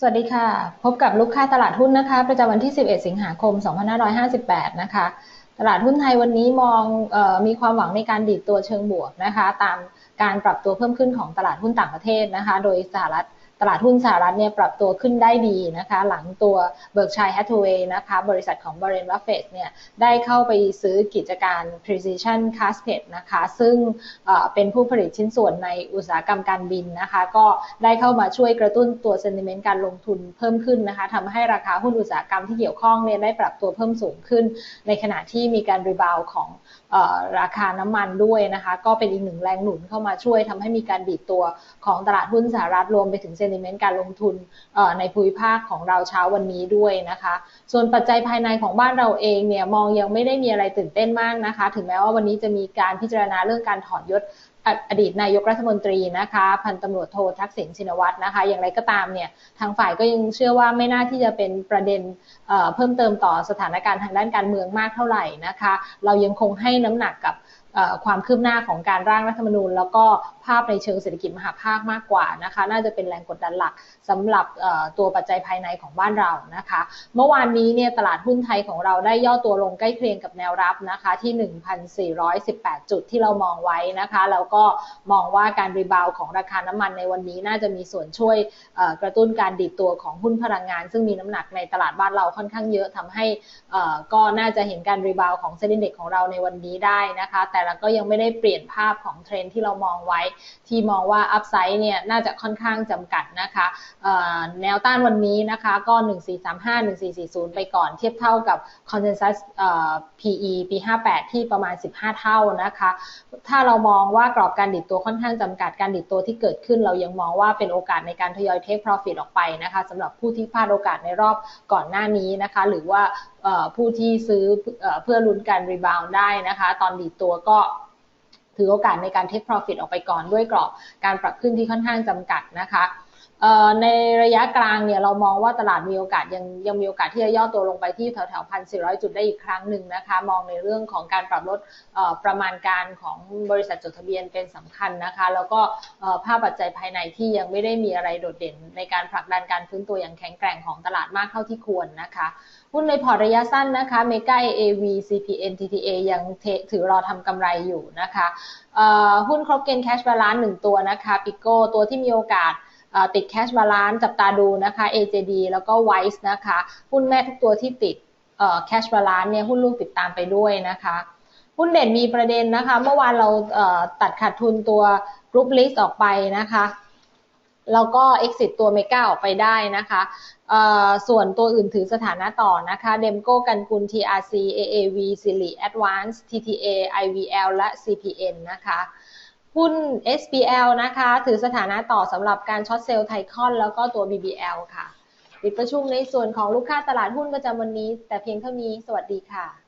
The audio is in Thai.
สวัสดีค่ะ พบกับลูกค้าตลาดหุ้นนะคะ ประจำวันที่ 11 สิงหาคม 2558 นะคะ ตลาดหุ้นไทยวันนี้มองออมีความหวังในการดีดตัวเชิงบวกนะคะ ตามการปรับตัวเพิ่มขึ้นของตลาดหุ้นต่างประเทศนะคะ โดยสหรัฐ ตลาดหุ้นสหรัฐเนี่ยปรับตัวขึ้นได้ดีนะคะ หลังตัว Berkshire Hathaway นะคะ บริษัทของ Warren Buffett เนี่ยได้เข้าไปซื้อกิจการ Precision Casket นะคะ ซึ่งเป็นผู้ผลิตชิ้นส่วนในอุตสาหกรรมการบินนะคะ ก็ได้เข้ามาช่วยกระตุ้นตัว sentiment การลงทุนเพิ่มขึ้นนะคะทำให้ราคาหุ้นอุตสาหกรรมที่เกี่ยวข้องเนี่ยได้ปรับตัวเพิ่มสูงขึ้น ในขณะที่มีการรีบาวของราคาน้ำมันด้วยนะคะ ก็เป็นอีกหนึ่งแรงหนุนเข้ามาช่วยทำให้มีการดีดตัวของตลาดหุ้นสหรัฐรวมไปถึงเซนิเมนต์การลงทุนในภูมิภาคของเราเช้าวันนี้ด้วยนะคะ ส่วนปัจจัยภายในของบ้านเราเองเนี่ยมองยังไม่ได้มีอะไรตื่นเต้นมากนะคะ ถึงแม้ว่าวันนี้จะมีการพิจารณาเรื่องการถอนยศอดีตนายกรัฐมนตรีนะคะ พันตำรวจโททักษิณชินวัตรนะคะ อย่างไรก็ตามเนี่ยทางฝ่ายก็ยังเชื่อว่าไม่น่าที่จะเป็นประเด็นเพิ่มเติมต่อสถานการณ์ทางด้านการเมืองมากเท่าไหร่นะคะ เรายังคงให้น้ำหนักกับ ความคืบหน้าของการร่างรัฐธรรมนูญ แล้วก็ภาพในเชิงเศรษฐกิจมหาภาคมากกว่านะคะ น่าจะเป็นแรงกดดันหลักสำหรับตัวปัจจัยภายในของบ้านเรานะคะ เมื่อวานนี้เนี่ยตลาดหุ้นไทยของเราได้ย่อตัวลงใกล้เคียงกับแนวรับนะคะที่ 1,418 จุดที่เรามองไว้นะคะแล้วก็มองว่าการรีบาวของราคาน้ำมันในวันนี้น่าจะมีส่วนช่วยกระตุ้นการดีดตัวของหุ้นพลังงาน ซึ่งมีน้ำหนักในตลาดบ้านเราค่อนข้างเยอะทำให้ก็น่าจะเห็นการรีบาวของเซ็นดีเด็กของเราในวันนี้ได้นะคะแต่เราก็ยังไม่ได้เปลี่ยนภาพของเทรนที่เรามองไว้ ที่มองว่าอัพไซด์เนี่ยน่าจะค่อนข้างจำกัดนะคะแนวต้านวันนี้นะคะก็ 1435 1440 ไปก่อนเทียบเท่ากับ consensus PE ปี 58 ที่ประมาณ 15 เท่านะคะ ถ้าเรามองว่ากรอบการดิดตัวค่อนข้างจำกัดการดิดตัวที่เกิดขึ้น เรายังมองว่าเป็นโอกาสในการทยอยเทค profit ออกไปนะคะสำหรับผู้ที่พลาดโอกาสในรอบก่อนหน้านี้นะคะ หรือว่าผู้ที่ซื้อเพื่อลุ้นการรีบาวได้นะคะ ตอนดีตัวก็ถือโอกาสในการเทค profit ออกไปก่อนด้วยกรอบการปรับขึ้นที่ค่อนข้างจำกัดนะคะ ในระยะกลางเนี่ยเรามองว่าตลาดมีโอกาสยังยังมีโอกาสที่จะย่อตัวลงไปที่แถวแถวพันสี่ร้อยจุดได้อีกครั้งหนึ่งนะคะ มองในเรื่องของการปรับลดประมาณการของบริษัทจดทะเบียนเป็นสำคัญนะคะ แล้วก็ภาพปัจจัยภายในที่ยังไม่ได้มีอะไรโดดเด่น ในการผลักดันการฟื้นตัวอย่างแข็งแกร่งของตลาดมากเท่าที่ควรนะคะหุ้นในพอร์ตระยะสั้นนะคะเมกา AAV CPN TTA ยังถือรอทำกำไรอยู่นะคะหุ้นครบเกณฑ์แคชบาลานซ์หนึ่งตัวนะคะปิโก้ตัวที่มีโอกาส ติดแคชบาลานจับตาดูนะคะ AJD แล้วก็ Wise นะคะหุ้นแม่ทุกตัวที่ติดแคชบาลานเนี่ยหุ้นลูกติดตามไปด้วยนะคะหุ้นเด่นมีประเด็นนะคะ เมื่อวานเราตัดขาดทุนตัวกรุ๊ปลิสต์ออกไปนะคะแล้วก็ exit ตัวเมกาออกไปได้นะคะส่วนตัวอื่นถือสถานะต่อนะคะเดมโก้กันกุล TRC AAV สิริ Advance TTA IVL และ CPN นะคะ หุ้น SBL นะคะ ถือสถานะต่อสำหรับการช็อตเซลล์ไทคอนแล้วก็ตัว BBL ค่ะปิดประชุมในส่วนของลูกค้าตลาดหุ้นประจำวันนี้ แต่เพียงเท่านี้ สวัสดีค่ะ